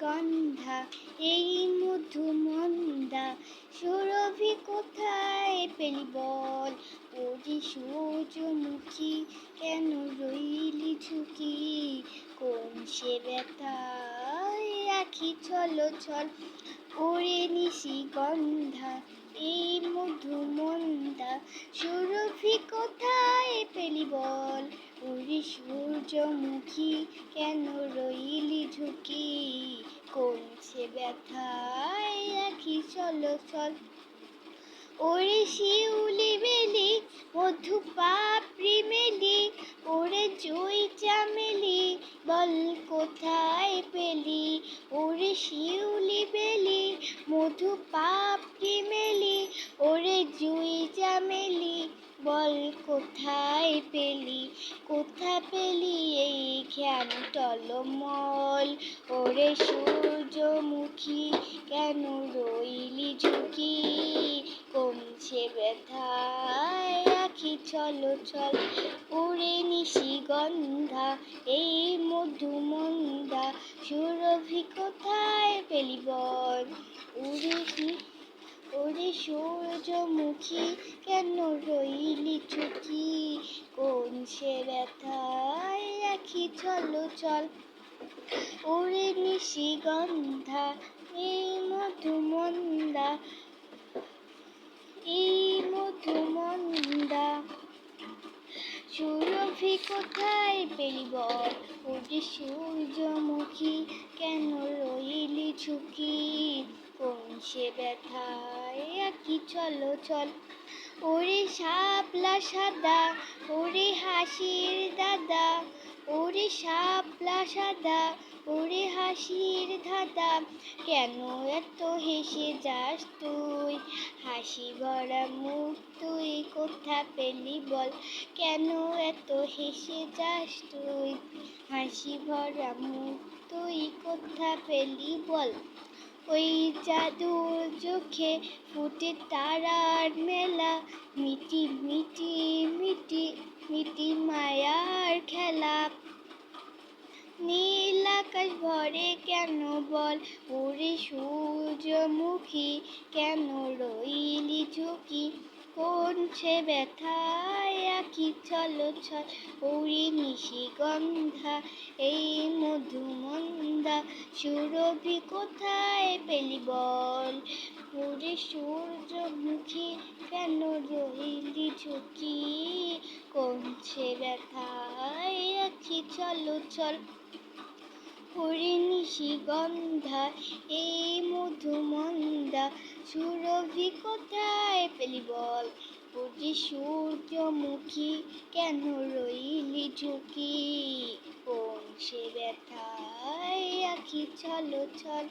গন্ধা, এই মধু মন্দা সুরভি কোথায় পেলি বল? ওরে সূর্যমুখী, কেন রইলি ঝুঁকি? কোন সে ব্যথায় আখি চলো চল ওরে নিশি গন্ধা? এই মধু মন্দা সুরভি কোথায় পেলি বল? সূর্যমুখী কেন রইলি ঝুঁকি? কমছে ব্যথায় আখি চলো চল ওরে শিউলি বেলি, মধু পাপড়ি মেলি, ওরে জুই চামেলি, বল কোথায় পেলি? ওরে শিউলি বেলি, মধু পাপড়ি মেলি, ওরে জুই চামেলি বল, কোথায় পেলি? কোথায় পেলি এই খ্যান টলমল? ওরে সূর্যমুখী, কেন রইলি ঝুঁকি? কমছে ব্যথায়, আখি চলো চল উড়ে নিশি গন্ধা, এই মধু মন্দা সুরভি, কোথায় পেলি বল? উড়ে ওরে সূর্যমুখী কেন রইলি চুকি? কোন সে ব্যথায় আখি চলো, চল। ওরে নিশি গন্ধা এই মধু মন্দা এই মধু মন্দা সুরভি কোথায় পেলি বল ওরে সূর্যমুখী সে ব্যথায় কি চলো চল ওরে শাপলা সাদা, ওরে হাসির দাদা, ওরে শাপলা সাদা, ওরে হাসির দাদা কেন এত হেসে যাস তুই? হাসি ভরা মুখ তুই কোথা পেলি বল? কেন এত হেসে যাস তুই? হাসি ভরা মুখ তুই কোথা পেলি বল? ওই জাদুর চোখে ফুটে তারার মেলা। মিটি মিটি মিটি মিটি মায়ার খেলা। নীল আকাশ ভরে কেন বল? ওরে সূর্যমুখী, কেন রইলি ঝুঁকি? কোন সে ব্যথায় আখি চলো, চল ওরে নিশি গন্ধা, এই মধু মন্দা সুরভি কোথায় পেলি বল? ওরে সূর্যমুখী কেন রইলি ঝুঁকি? কোন সে ব্যথায় আখি চলো, চল ওরে নিশি গন্ধা, এই মধু মন্দা সুরভি কোথায় পেলি বল? বুঝি সূর্যমুখী কেন রইলি ঝুঁকি? কোন সে ব্যথায় আখি চলো চল।